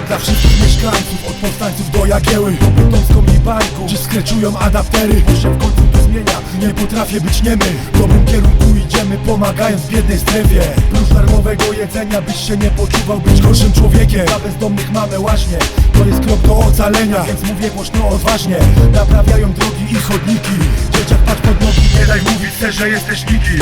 dla wszystkich mieszkańców Od powstańców do Jagieły, po Bytomską i Bajku Czy skreczują adaptery, bo w końcu to zmienia Nie potrafię być niemy, w dobrym kierunku idziemy Pomagając biednej strefie. Prócz darmowego jedzenia, byś się nie poczuwał być gorszym człowiekiem. Dla bezdomnych mamy łaźnie, to jest krok do ocalenia. Więc mówię głośno odważnie, naprawiają drogi i chodniki. Dzieciak patrz pod nogi, nie daj mówić se, że jesteś nikim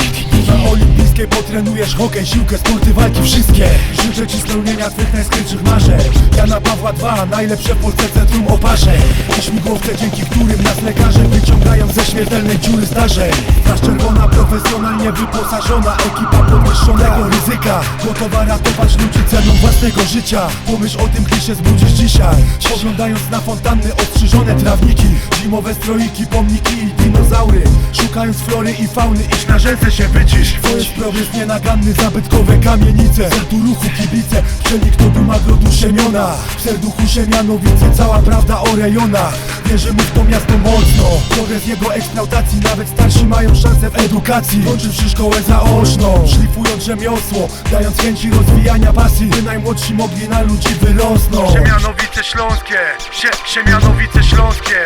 Na olimpijskiej potrenujesz hokej, siłkę, sporty walki wszystkie. Życzę ci spełnienia twych najskrytszych marzeń. Jana Pawła II, najlepsze w Polsce centrum oparzeń. I śmigłowce, dzięki którym nas lekarze wyciągają ze śmiertelnej dziury zdarzeń. Straż czerwona, profesjonalnie wyposażona Ekipa podwyższonego ryzyka. Gotowa ratować ludzi ceną własnego życia. Pomyśl o tym, gdy się zbudzisz dzisiaj. Spoglądając na fontanny, ostrzyżone trawniki. Zimowe stroiki, pomniki i dinozaury. Szukając flory i fauny, idź na rzece się wycisz. To jest progres nienaganny, zabytkowe kamienice. Serdu ruchu kibice, przenik to duma grodu Siemiona. W serduchu Siemianowice, cała prawda o rejonach. Wierzymy w to miasto mocno. Progres jego eksploatacji, nawet starsi mają szansę w edukacji. Kończywszy szkołę zaoczną, szlifując rzemiosło Dając chęci rozwijania pasji, by najmłodsi mogli na ludzi wyrosnąć. Siemianowice Śląskie, Sie, Siemianowice Śląskie,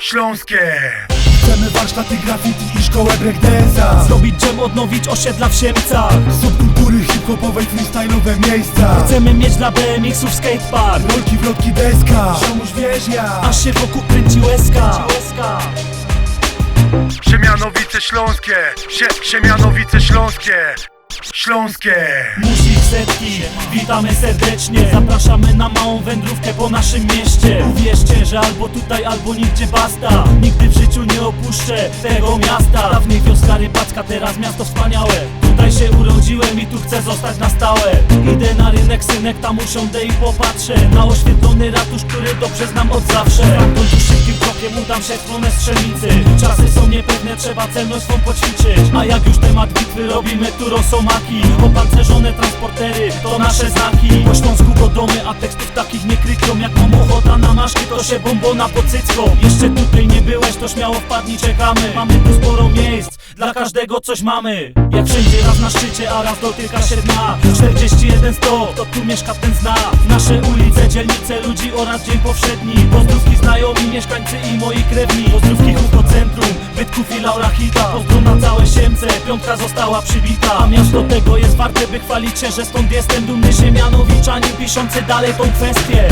Śląskie. Chcemy warsztaty graffiti i szkołę breakdance'a Zrobić dżem, odnowić osiedla w Siemcach. Subkultury hip-hopowej, freestyle'owe miejsca. Chcemy mieć dla BMX-ów skatepark. Rolki, wrotki, deska. Ziomuś wieźnia. Aż się wokół kręci łezka. Siemianowice Śląskie, Sie, Siemianowice Śląskie, Śląskie. Muzik setki, witamy serdecznie. Zapraszamy na małą wędrówkę po naszym mieście. Uwierzcie, że albo tutaj, albo nigdzie basta. Nigdy w życiu nie opuszczę tego miasta. Dawniej wioska rybacka, teraz miasto wspaniałe się urodziłem i tu chcę zostać na stałe. Idę na rynek, synek, tam usiądę i popatrzę Na oświetlony ratusz, który dobrze znam od zawsze. Stamtąd już szybkim krokiem udam się w stronę strzelnicy. Czasy są niepewne, trzeba celność swą poćwiczyć. A jak już temat bitwy robimy tu rosomaki. Opancerzone transportery, to nasze znaki. Po śląsku go domy, a tekstów takich nie kryją. Jak mam ochota na maszki, to się bombona pocycką Jeszcze tutaj nie byłeś, to śmiało wpadnij, czekamy. Mamy tu sporo miejsc, dla każdego coś mamy. Jak wszędzie raz na szczycie, a raz dotyka się dna. 41 100, to tu mieszka ten zna. Nasze ulice, dzielnice, ludzi oraz dzień powszedni. Pozdrówki znajomi, mieszkańcy i moi krewni. Pozdrówki Hugo Centrum, Bytków i Laura Hita. Pozdro na całe Siemce, piątka została przybita. A miasto tego jest warte, by chwalić się, że stąd jestem Dumny. Siemianowiczanie, piszący dalej tą kwestię